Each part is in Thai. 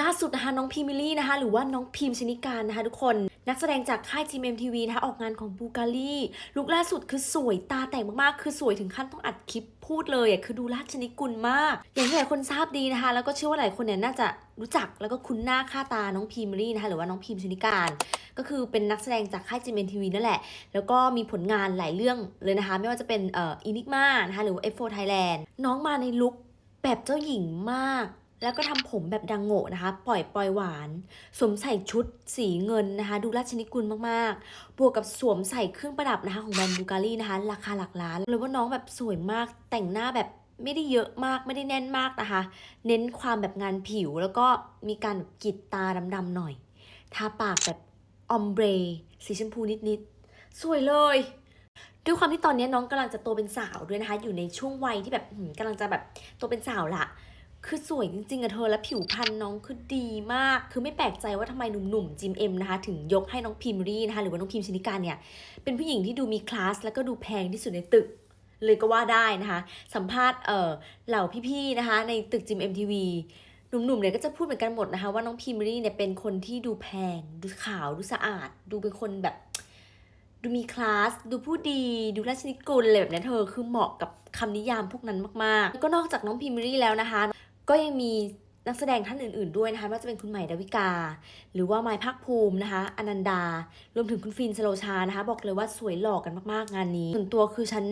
ล่าสุดนะคะน้องพิมมิลี่นะคะหรือว่าน้องพิมชนิการนะคะทุกคนนักแสดงจากค่ายทีมเอ็มทีวีนะคะออกงานของบูการีลุคล่าสุดคือสวยตาแต่งมากๆ คือสวยถึงขั้นต้องอัดคลิปพูดเลยอะคือดูราชนิกุลมาก อย่างที่หลายคนทราบดีนะคะ แล้วก็เชื่อว่าหลายคนเนี่ยน่าจะรู้จักแล้วก็คุ้นหน้าค่าตาน้องพิมมิลี่นะคะหรือว่าน้องพิมชนิการ ก็คือเป็นนักแสดงจากค่ายจีเอ็มทีวีนั่นแหละ แล้วก็มีผลงานหลายเรื่องเลยนะคะ ไม่ว่าจะเป็นเอ่ออินิกมานะคะหรือว่า F4 Thailand น้องมาในลุคแบบเจ้าหญิงมาก แล้วก็ทำผมแบบดังโง่นะคะ ปล่อยปล่อยหวาน สวมใส่ชุดสีเงินนะคะ ดูราชนิกุลมากๆ บวกกับสวมใส่เครื่องประดับนะคะ ของแบรนด์บูการีนะคะ ราคาหลักล้านเลยว่าน้องแบบสวยมากแต่งหน้าแบบไม่ได้เยอะมากไม่ได้แน่นมากนะคะ เน้นความแบบงานผิวแล้วก็มีการแบบกรีดตาดำๆหน่อย ทาปากแบบออมเบรสีชมพูนิดๆ สวยเลยด้วยความที่ตอนนี้น้องกำลังจะโตเป็นสาวด้วยนะคะ อยู่ในช่วงวัยที่แบบหืมกำลังจะแบบโตเป็นสาวละ คือสวยจริงๆอะเธอและผิวพรรณน้องคือดีมาก คือไม่แปลกใจว่าทำไมหนุ่มๆจิมเอ็มนะคะถึงยกให้น้องพิมรี่นะคะหรือว่าน้องพิมชนิการเนี่ยเป็นผู้หญิงที่ดูมีคลาสแล้วก็ดูแพงที่สุดในตึกเลยก็ว่าได้นะคะ สัมภาษณ์เอ่อเหล่าพี่ๆนะคะในตึกจิมเอ็มทีวีหนุ่มๆเนี่ยก็จะพูดเหมือนกันหมดนะคะ ว่าน้องพิมรี่เนี่ยเป็นคนที่ดูแพง ดูขาว ดูสะอาด ดูเป็นคนแบบ ดูมีคลาส ดูผู้ดี ดูราชนิกุลอะไรแบบนี้เธอคือเหมาะกับคำนิยามพวกนั้นมากๆแล้วก็นอกจากน้องพิมรี่แล้วนะคะ ก็ยังมีนักแสดงท่านอื่นๆด้วยนะคะว่าจะเป็นคุณใหม่ดาวิกา หรือว่าไมายภาคภูมินะคะ อนันดา รวมถึงคุณฟินสโลชานะคะ บอกเลยว่าสวยหล่อกกันมากๆงานนี้ส่วนตัวคือฉัน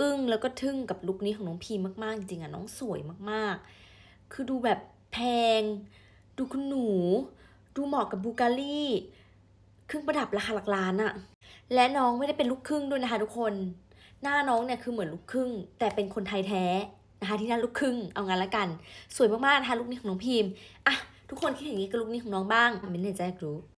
อึ้งแล้วก็ทึ่งกับลุคนี้ของน้องพีมมากๆ จริงๆอะน้องสวยมากๆ คือดูแบบแพง ดูคุณหนู ดูเหมาะกับบูการีเครื่องประดับราคาหลักล้านอะและน้องไม่ได้เป็นลูกครึ่งด้วยนะคะทุกคน หน้าน้องเนี่ยคือเหมือนลูกครึ่ง แต่เป็นคนไทยแท้ นะคะที่หน้าลูกครึ่งเอางั้นละกัน สวยมากๆนะคะลูกนี้ของน้องพิมพ์อะทุกคนคิดเห็นอย่างนี้กับลูกนี้ของน้องบ้างเมนต์ในใจอยากรู้